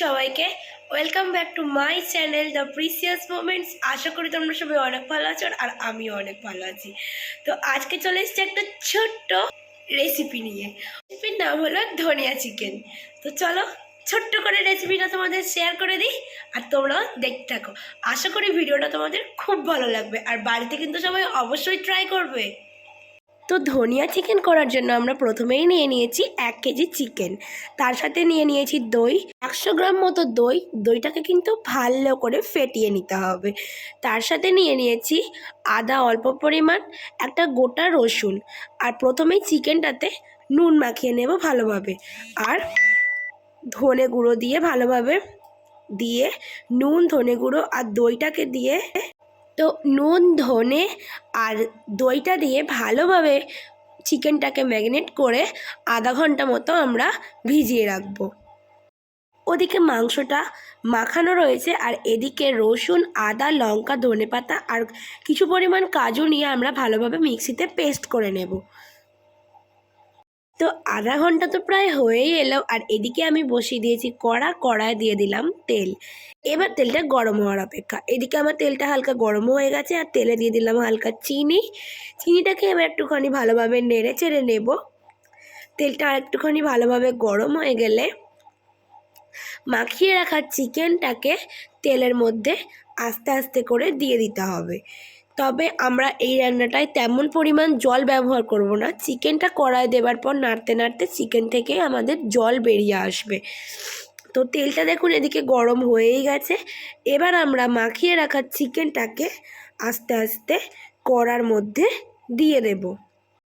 সবাইকে welcome back to my channel the precious moments. আশা করি তোমরা সবাই অনেক ভালো আছো আর আমিও অনেক ভালো আছি। তো আজকে চলে এসেছি একটা ছোট্ট রেসিপি নিয়ে। রেসিপির নাম হলো ধনিয়া চিকেন তো চলো ছোট্ট করে রেসিপিটা তোমাদের শেয়ার করে দিই আর তোমরাও দেখতে থাকো। আশা করি ভিডিওটা তোমাদের খুব ভালো লাগবে আর বাড়িতে কিন্তু সবাই অবশ্যই ট্রাই করবে। তো ধনিয়া চিকেন করার জন্য আমরা প্রথমেই নিয়ে নিয়েছি এক কেজি চিকেন তার সাথে নিয়ে নিয়েছি দই, একশো গ্রাম মতো দই। দইটাকে কিন্তু ভালো করে ফেটিয়ে নিতে হবে। তার সাথে নিয়ে নিয়েছি আদা অল্প পরিমাণ, একটা গোটা রসুন। আর প্রথমেই চিকেনটাতে নুন মাখিয়ে নেব ভালোভাবে। আর ধনে গুঁড়ো দিয়ে ভালোভাবে দিয়ে নুন, ধনে গুঁড়ো আর দইটাকে দিয়ে তো নুন, ধনে আর দইটা দিয়ে ভালোভাবে চিকেনটাকে ম্যাগনেট করে আধা ঘণ্টা মতো আমরা ভিজিয়ে রাখব। ওদিকে মাংসটা মাখানো রয়েছে আর এদিকে রসুন, আদা, লঙ্কা, ধনেপাতা আর কিছু পরিমাণ কাজু নিয়ে আমরা ভালোভাবে মিক্সিতে পেস্ট করে নেব। তো আধা ঘণ্টা তো প্রায় হয়েই এলো আর এদিকে আমি বসিয়ে দিয়েছি কড়া, কড়ায় দিয়ে দিলাম তেল। এবার তেলটা গরম হওয়ার অপেক্ষা। এদিকে আমার তেলটা হালকা গরম হয়ে গেছে আর তেলে দিয়ে দিলাম হালকা চিনি। চিনিটাকে এবার একটুখানি ভালোভাবে নেড়ে চেড়ে নেব। তেলটা আর একটুখানি ভালোভাবে গরম হয়ে গেলে মাখিয়ে রাখা চিকেনটাকে তেলের মধ্যে আস্তে আস্তে করে দিয়ে দিতে হবে। তবে আমরা এই রান্নাটায় তেমন পরিমাণ জল ব্যবহার করব না। চিকেনটা কড়ায় দেওয়ার পর নাড়তে নাড়তে চিকেন থেকে আমাদের জল বেরিয়ে আসবে। তো তেলটা দেখুন এদিকে গরম হয়েই গেছে। এবার আমরা মাখিয়ে রাখা চিকেনটাকে আস্তে আস্তে কড়ার মধ্যে দিয়ে দেব।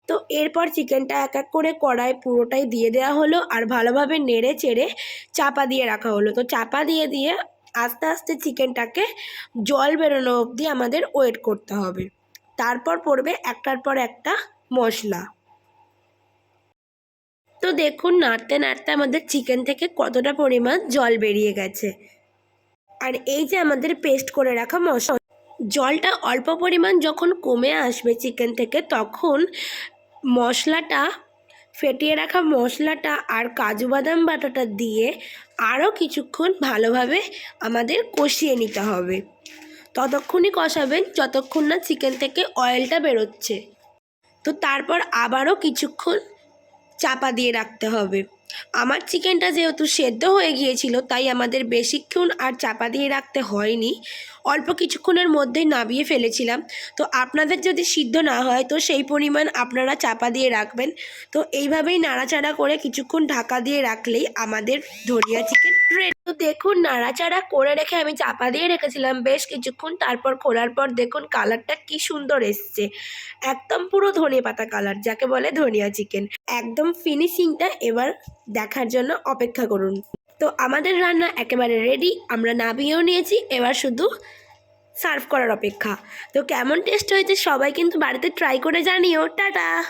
তো এরপর চিকেনটা এক এক করে কড়ায় পুরোটাই দিয়ে দেওয়া হলো আর ভালোভাবে নেড়ে চেড়ে চাপা দিয়ে রাখা হলো। তো চাপা দিয়ে দিয়ে আস্তে আস্তে চিকেনটাকে জল বেরোনো অবধি আমাদের ওয়েট করতে হবে। তারপর পড়বে একটার পর একটা মশলা। তো দেখুন, নাড়তে নাড়তে আমাদের চিকেন থেকে কতটা পরিমাণ জল বেরিয়ে গেছে। আর এই যে আমাদের পেস্ট করে রাখা মশলা, জলটা অল্প পরিমাণ যখন কমে আসবে চিকেন থেকে, তখন মশলাটা ফেটিয়ে রাখা মশলাটা আর কাজু বাদাম বাটাটা দিয়ে আরও কিছুক্ষণ ভালোভাবে আমাদের কষিয়ে নিতে হবে। ততক্ষণই কষাবেন যতক্ষণ না চিকেন থেকে অয়েলটা বেরোচ্ছে। তো তারপর আবারও কিছুক্ষণ চাপা দিয়ে রাখতে হবে। আমার চিকেনটা যেহেতু সেদ্ধ হয়ে গিয়েছিল, তাই আমাদের বেশিক্ষণ আর চাপা দিয়ে রাখতে হয়নি। অল্প কিছুক্ষণের মধ্যেই নামিয়ে ফেলেছিলাম। তো আপনাদের যদি সিদ্ধ না হয়, তো সেই পরিমাণ আপনারা চাপা দিয়ে রাখবেন। তো এইভাবেই নাড়াচাড়া করে কিছুক্ষণ ঢাকা দিয়ে রাখলেই আমাদের ধরিয়া চিকেন রেডি দেখুন, নাড়াচাড়া করে রেখে আমি চাপা দিয়ে রেখেছিলাম। বেশ কিছুক্ষণ তারপর খোলার পর দেখুন, কালারটা কি সুন্দর এসছে। একদম পুরো ধনে পাতা কালার, যাকে বলে ধনিয়া চিকেন। একদম ফিনিশিংটা এবার দেখার জন্য অপেক্ষা করুন। তো আমাদের রান্না একেবারে রেডি আমরা নাবিয়েও নিয়েছি, এবার শুধু সার্ভ করার অপেক্ষা। তো কেমন টেস্ট হয়েছে সবাই কিন্তু বাড়িতে ট্রাই করে জানিও। টাটা!